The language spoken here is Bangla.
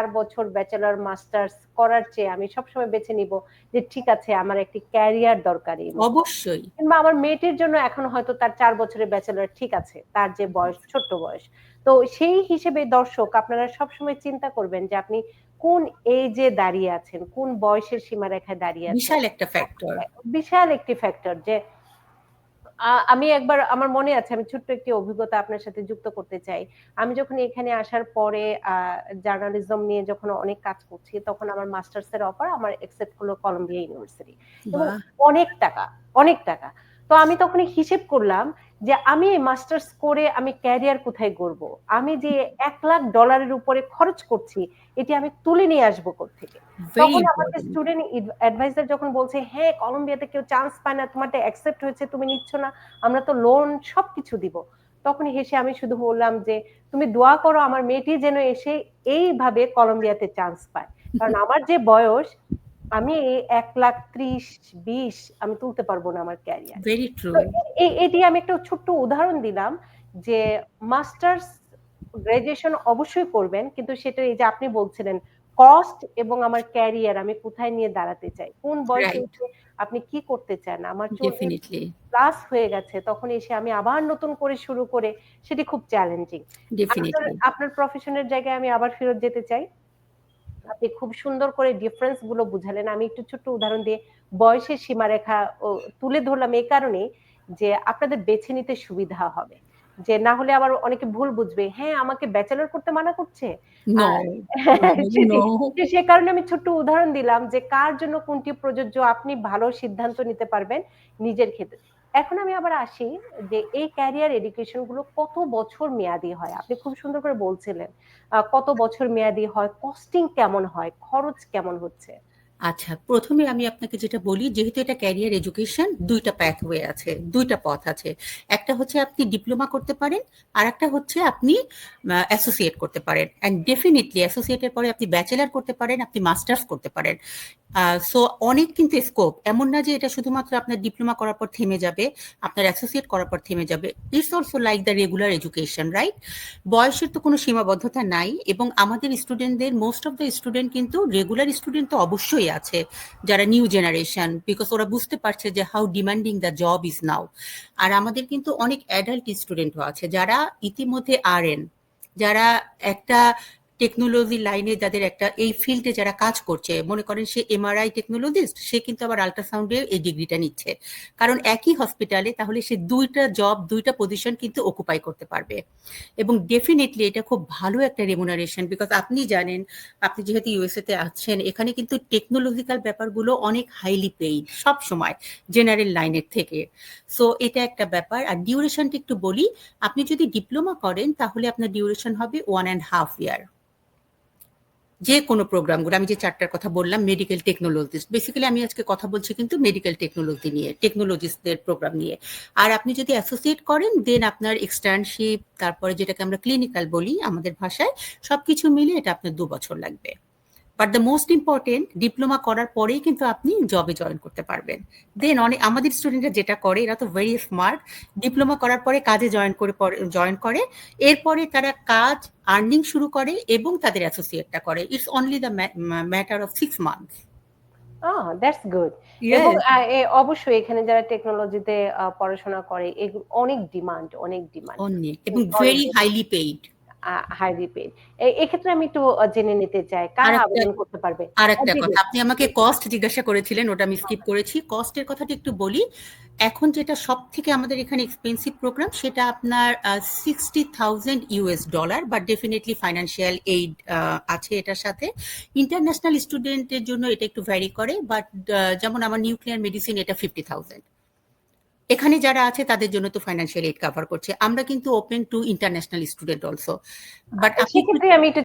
চার বছর ব্যাচেলর মাস্টার্স করার চেয়ে আমি সবসময় বেছে নিব যে ঠিক আছে আমার একটি ক্যারিয়ার দরকারি অবশ্যই। কিংবা আমার মেয়েটির জন্য এখন হয়তো তার চার বছরের ব্যাচেলর ঠিক আছে তার যে বয়স ছোট্ট বয়স। তো সেই হিসেবে দর্শক আপনারা সবসময় চিন্তা করবেন যে আপনি কোন এজে দাঁড়িয়ে আছেন কোন বয়সের সীমারেখায় দাঁড়িয়ে আছেন। বিশাল একটা ফ্যাক্টর বিশাল একটি ফ্যাক্টর যে আমি একবার আমার মনে আছে আমি ছোট্ট একটি অভিজ্ঞতা আপনার সাথে যুক্ত করতে চাই। আমি যখন এখানে আসার পরে জার্নালিজম নিয়ে যখন অনেক কাজ করছি তখন আমার মাস্টার্স এর অফার আমার একসেপ্ট হলো কলম্বিয়া ইউনিভার্সিটি এবং অনেক টাকা অনেক টাকা। তো আমি তখনই হিসেব করলাম যে আমি মাস্টার্স করে আমি ক্যারিয়ার কোথায় করব আমি যে এক লাখ ডলারের উপরে খরচ করছি এটি আমি তুলে নিয়ে আসব থেকে তখন আমাকে স্টুডেন্ট অ্যাডভাইজার যখন বলছে হ্যাঁ কলম্বিয়াতে কেউ চান্স পায় না তোমারটা অ্যাকসেপ্ট হয়েছে তুমি নিচ্ছ না আমরা তো লোন সবকিছু দিব। তখন হেসে আমি শুধু বললাম যে তুমি দোয়া করো আমার মেয়েটি যেন এসে এইভাবে কলম্বিয়াতে চান্স পায়। কারণ আমার যে বয়স আমি এক লাখ ত্রিশ বিশ আমি তুলতে পারব না আমার ক্যারিয়ার ভেরি ট্রু এটি আমি একটা ছোট্ট উদাহরণ দিলাম যে মাস্টার্স গ্রাজুয়েশন অবশ্যই করবেন কিন্তু সেটা এই যে আপনি বলছিলেন কস্ট এবং আমার ক্যারিয়ার আমি কোথায় নিয়ে দাঁড়াতে চাই? কোন বয়সে আপনি কি করতে চান? আমার প্লাস হয়ে গেছে তখন এসে আমি আবার নতুন করে শুরু করে সেটি খুব চ্যালেঞ্জিং আপনার প্রফেশনের জায়গায় আমি আবার ফেরত যেতে চাই? আপনি খুব সুন্দর করে ডিফারেন্সগুলো বুঝালেন। আমি একটু ছোট্ট উদাহরণ দিয়ে বয়সের সীমারেখা তুলে ধরলাম এই কারণে যে আপনাদের বেছে নিতে সুবিধা হবে। যে না হলে আবার অনেকে ভুল বুঝবে হ্যাঁ আমাকে ব্যাচেলর করতে মানা করছে? সে কারণে আমি ছোট্ট উদাহরণ দিলাম যে কার জন্য কোনটি প্রযোজ্য আপনি ভালো সিদ্ধান্ত নিতে পারবেন নিজের ক্ষেত্রে। এখন আমি আবার আসি যে এই ক্যারিয়ার এডুকেশনগুলো কত বছর মেয়াদি হয়? আপনি খুব সুন্দর করে বলছিলেন। আহ, কত বছর মেয়াদি হয়? কস্টিং কেমন হয়? খরচ কেমন হচ্ছে? আচ্ছা প্রথমে আমি আপনাকে যেটা বলি, যেহেতু এটা ক্যারিয়ার এডুকেশন দুইটা প্যাথওয়ে আছে, দুইটা পথ আছে। একটা হচ্ছে আপনি ডিপ্লোমা করতে পারেন আর একটা হচ্ছে আপনি অ্যাসোসিয়েট করতে পারেন। অ্যান্ড ডেফিনেটলি অ্যাসোসিয়েটের পরে আপনি ব্যাচেলার করতে পারেন, আপনি মাস্টার্স করতে পারেন। সো অনেক কিন্তু স্কোপ এমন না যে এটা শুধুমাত্র আপনার ডিপ্লোমা করার পর থেমে যাবে, আপনার অ্যাসোসিয়েট করার পর থেমে যাবে। It's also like the regular education right বয়সের তো কোনো সীমাবদ্ধতা নাই এবং আমাদের স্টুডেন্টদের মোস্ট অফ দ্য স্টুডেন্ট কিন্তু রেগুলার স্টুডেন্ট তো অবশ্যই আছে, যারা নিউ জেনারেশন বিকজ ওরা বুঝতে পারছে যে how demanding the job is now আর আমাদের কিন্তু অনেক অ্যাডাল্ট স্টুডেন্টও আছে, যারা ইতিমধ্যে আর যারা একটা টেকনোলজি লাইনে যাদের একটা এই ফিল্ডে যারা কাজ করছে, মনে করেন সে এমআরআই টেকনোলজিস্ট সে কিন্তু আবার আল্ট্রাসাউন্ডে এই ডিগ্রিটা নিচ্ছে। কারণ একই হসপিটালে তাহলে সে দুইটা জব দুইটা পজিশন কিন্তু অকুপাই করতে পারবে। এবং ডেফিনেটলি এটা খুব ভালো একটা রেমুনারেশন বিকজ আপনি জানেন, আপনি যেহেতু ইউএসএ তে আছেন, এখানে কিন্তু টেকনোলজিক্যাল ব্যাপারগুলো অনেক হাইলি পেইড সব সময় জেনারেল লাইনের থেকে। সো এটা একটা ব্যাপার। আর ডিউরেশনটা একটু বলি, আপনি যদি ডিপ্লোমা করেন তাহলে আপনার ডিউরেশন হবে ওয়ান অ্যান্ড হাফ ইয়ার যে কোনো প্রোগ্রামগুলো আমি যে চারটার কথা বললাম মেডিকেল টেকনোলজিস্ট বেসিক্যালি আমি আজকে কথা বলছি কিন্তু মেডিকেল টেকনোলজি নিয়ে টেকনোলজিস্টদের প্রোগ্রাম নিয়ে। আর আপনি যদি অ্যাসোসিয়েট করেন দেন আপনার এক্সটার্নশিপ তারপরে যেটাকে আমরা ক্লিনিক্যাল বলি আমাদের ভাষায় সব কিছু মিলে এটা আপনার দু বছর লাগবে। But the most important diploma করার পরেই কিন্তু আপনি জবে জয়েন করতে পারবেন। দেন অনেক আমাদের স্টুডেন্টরা যেটা করে এরা তো ভেরি স্মার্ট ডিপ্লোমা করার পরে কাজে জয়েন করে জয়েন করে। এরপরে তারা কাজ আর্নিং শুরু করে এবং তাদের অ্যাসোসিয়েটটা করে। It's only the matter of six months that's good এবং অবশ্যই এখানে যারা টেকনোলজিতে পড়াশোনা করে অনেক ডিমান্ড অনেক ডিমান্ড এবং very highly paid highly paid এক্ষেত্রে আমি একটু জেনে নিতে চাই কারা আবেদন করতে পারবে? আর একটা জি, জি। কথা আপনি আমাকে কস্ট জিজ্ঞাসা করেছিলেন ওটা আমি স্কিপ করেছি। কস্টের কথাটা একটু বলি এখন যেটা সব থেকে আমাদের এখানে এক্সপেন্সিভ প্রোগ্রাম সেটা আপনার sixty thousand US dollar but definitely financial aid আছে এটার সাথে। ইন্টারন্যাশনাল স্টুডেন্টের জন্য এটা একটু ভ্যারি করে বাট যেমন আমার নিউক্লিয়ার মেডিসিন এটা ফিফটি থাউজেন্ড এখানে যারা আছে, তাদের জন্য তো ফাইন্যান্সিয়াল এইড কভার করছে। আমরা কিন্তু open to international student also but সেক্ষেত্রে আমি